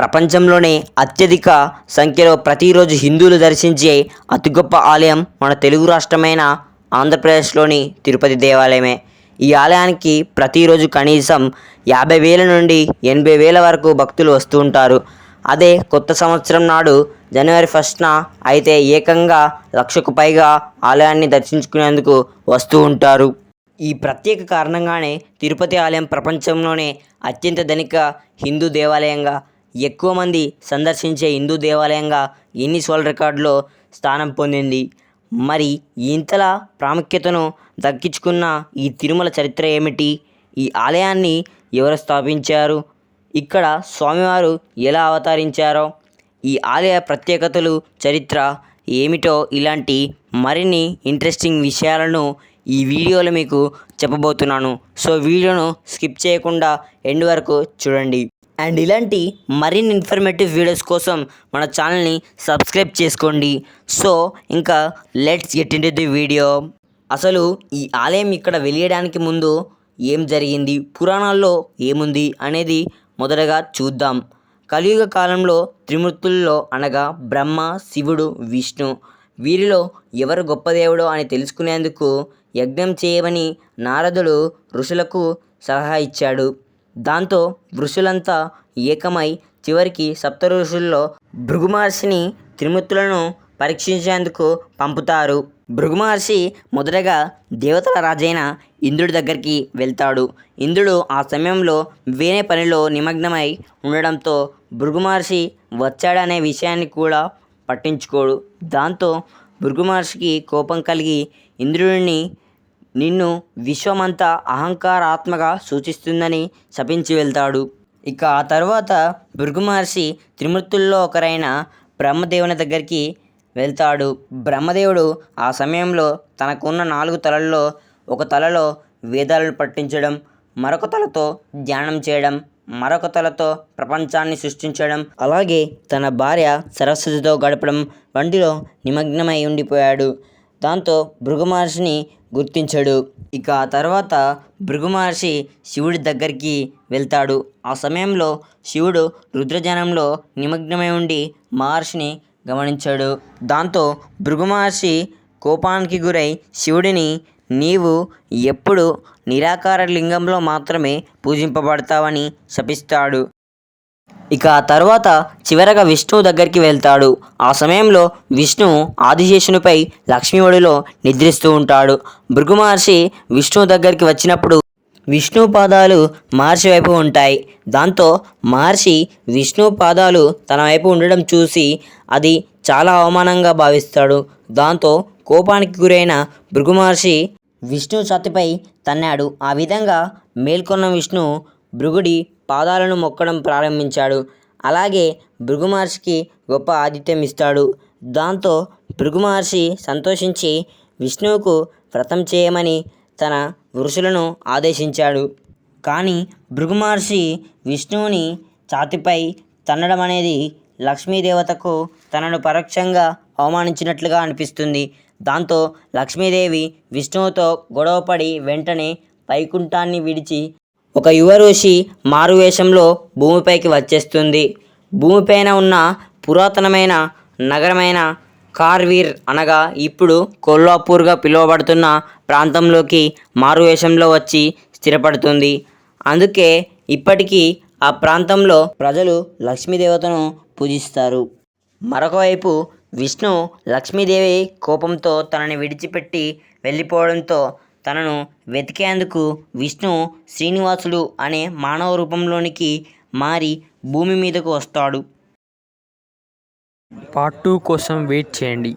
ప్రపంచంలోనే అత్యధిక సంఖ్యలో ప్రతిరోజు హిందువులు దర్శించే అతి గొప్ప ఆలయం మన తెలుగు రాష్ట్రమైన ఆంధ్రప్రదేశ్లోని తిరుపతి దేవాలయమే. ఈ ఆలయానికి ప్రతిరోజు కనీసం యాభై వేల నుండి ఎనభై వేల వరకు భక్తులు వస్తూ ఉంటారు. అదే కొత్త సంవత్సరం నాడు జనవరి ఫస్ట్న అయితే ఏకంగా లక్షకు పైగా ఆలయాన్ని దర్శించుకునేందుకు వస్తూ ఉంటారు. ఈ ప్రత్యేక కారణంగానే తిరుపతి ఆలయం ప్రపంచంలోనే అత్యంత ధనిక హిందూ దేవాలయంగా ఎక్కువ మంది సందర్శించే హిందూ దేవాలయంగా గిన్నిస్ వరల్డ్ రికార్డులో స్థానం పొందింది? మరి ఇంతలా ప్రాముఖ్యతను దక్కించుకున్న ఈ తిరుమల చరిత్ర ఏమిటి? ఈ ఆలయాన్ని ఎవరు స్థాపించారు? ఇక్కడ స్వామివారు ఎలా అవతరించారో? ఈ ఆలయ ప్రత్యేకతలు చరిత్ర ఏమిటో ఇలాంటి మరిన్ని ఇంట్రెస్టింగ్ విషయాలను ఈ వీడియోలో మీకు చెప్పబోతున్నాను. సో వీడియోను స్కిప్ చేయకుండా ఎండ్ వరకు చూడండి. అండ్ ఇలాంటి మరిన్ని ఇన్ఫర్మేటివ్ వీడియోస్ కోసం మన ఛానల్ని సబ్స్క్రైబ్ చేసుకోండి. సో ఇంకా let's get in the video అసలు ఈ ఆలయం ఇక్కడ వెళ్ళడానికి ముందు ఏం జరిగింది? పురాణాల్లో ఏముంది అనేది మొదటగా చూద్దాం. కలియుగ కాలంలో త్రిమూర్తుల్లో అనగా బ్రహ్మ శివుడు విష్ణు వీరిలో ఎవరు గొప్ప దేవుడో అని తెలుసుకునేందుకు యజ్ఞం చేయమని నారదుడు ఋషులకు సలహా ఇచ్చాడు. దాంతో ఋషులంతా ఏకమై చివరికి సప్త ఋషుల్లో భృగు మహర్షిని త్రిమూర్తులను పరీక్షించేందుకు పంపుతారు. భృగు మహర్షి మొదటగా దేవతల రాజైన ఇంద్రుడి దగ్గరికి వెళ్తాడు. ఇంద్రుడు ఆ సమయంలో వేరే పనిలో నిమగ్నమై ఉండడంతో భృగు మహర్షి వచ్చాడనే విషయాన్ని కూడా పట్టించుకోడు. దాంతో భృగు మహర్షికి కోపం కలిగి ఇంద్రుడిని నిన్ను విశ్వమంతా అహంకారాత్మగా సూచిస్తుందని శపించి వెళ్తాడు. ఇక ఆ తర్వాత భృగు మహర్షి త్రిమూర్తుల్లో ఒకరైన బ్రహ్మదేవుని దగ్గరికి వెళ్తాడు. బ్రహ్మదేవుడు ఆ సమయంలో తనకున్న నాలుగు తలల్లో ఒక తలలో వేదాలను పట్టించడం మరొక తలతో ధ్యానం చేయడం మరొక తలతో ప్రపంచాన్ని సృష్టించడం అలాగే తన భార్య సరస్వతితో గడపడం వంటిలో నిమగ్నమై ఉండిపోయాడు. దాంతో భృగు మహర్షిని గుర్తించాడు. ఇక ఆ తర్వాత భృగు మహర్షి శివుడి దగ్గరికి వెళ్తాడు. ఆ సమయంలో శివుడు రుద్రజనంలో నిమగ్నమై ఉండి మహర్షిని గమనించాడు. దాంతో భృగు మహర్షి కోపానికి గురై శివుడిని నీవు ఎప్పుడు నిరాకార లింగంలో మాత్రమే పూజింపబడతావని శపిస్తాడు. ఇక ఆ తర్వాత చివరగా విష్ణువు దగ్గరికి వెళ్తాడు. ఆ సమయంలో విష్ణువు ఆదిశేషునిపై లక్ష్మీవుడిలో నిద్రిస్తూ ఉంటాడు. భృగు మహర్షి విష్ణువు దగ్గరికి వచ్చినప్పుడు విష్ణు పాదాలు మహర్షి వైపు ఉంటాయి. దాంతో మహర్షి విష్ణు పాదాలు తన వైపు ఉండడం చూసి అది చాలా అవమానంగా భావిస్తాడు. దాంతో కోపానికి గురైన భృగు మహర్షి విష్ణు ఛాతిపై తన్నాడు. ఆ విధంగా మేల్కొన్న విష్ణు భృగుడి పాదాలను మొక్కడం ప్రారంభించాడు. అలాగే భృగు మహర్షికి గొప్ప ఆతిథ్యం ఇస్తాడు. దాంతో భృగు మహర్షి సంతోషించి విష్ణువుకు వ్రతం చేయమని తన ఋషులను ఆదేశించాడు. కానీ భృగు మహర్షి విష్ణువుని ఛాతిపై తన్నడం అనేది లక్ష్మీదేవతకు తనను పరోక్షంగా అవమానించినట్లుగా అనిపిస్తుంది. దాంతో లక్ష్మీదేవి విష్ణువుతో గొడవపడి వెంటనే వైకుంఠాన్ని విడిచి ఒక యువ ఋషి మారువేషంలో భూమిపైకి వచ్చేస్తుంది. భూమిపైన ఉన్న పురాతనమైన నగరమైన కార్వీర్ అనగా ఇప్పుడు కొల్లాపూర్గా పిలువబడుతున్న ప్రాంతంలోకి మారువేషంలో వచ్చి స్థిరపడుతుంది. అందుకే ఇప్పటికీ ఆ ప్రాంతంలో ప్రజలు లక్ష్మీదేవతను పూజిస్తారు. మరొకవైపు విష్ణు లక్ష్మీదేవి కోపంతో తనని విడిచిపెట్టి వెళ్ళిపోవడంతో తనను వెతికేందుకు విష్ణు శ్రీనివాసుడు అనే మానవ రూపంలోనికి మారి భూమి మీదకు వస్తాడు. పార్ట్ టూ కోసం వెయిట్ చేయండి.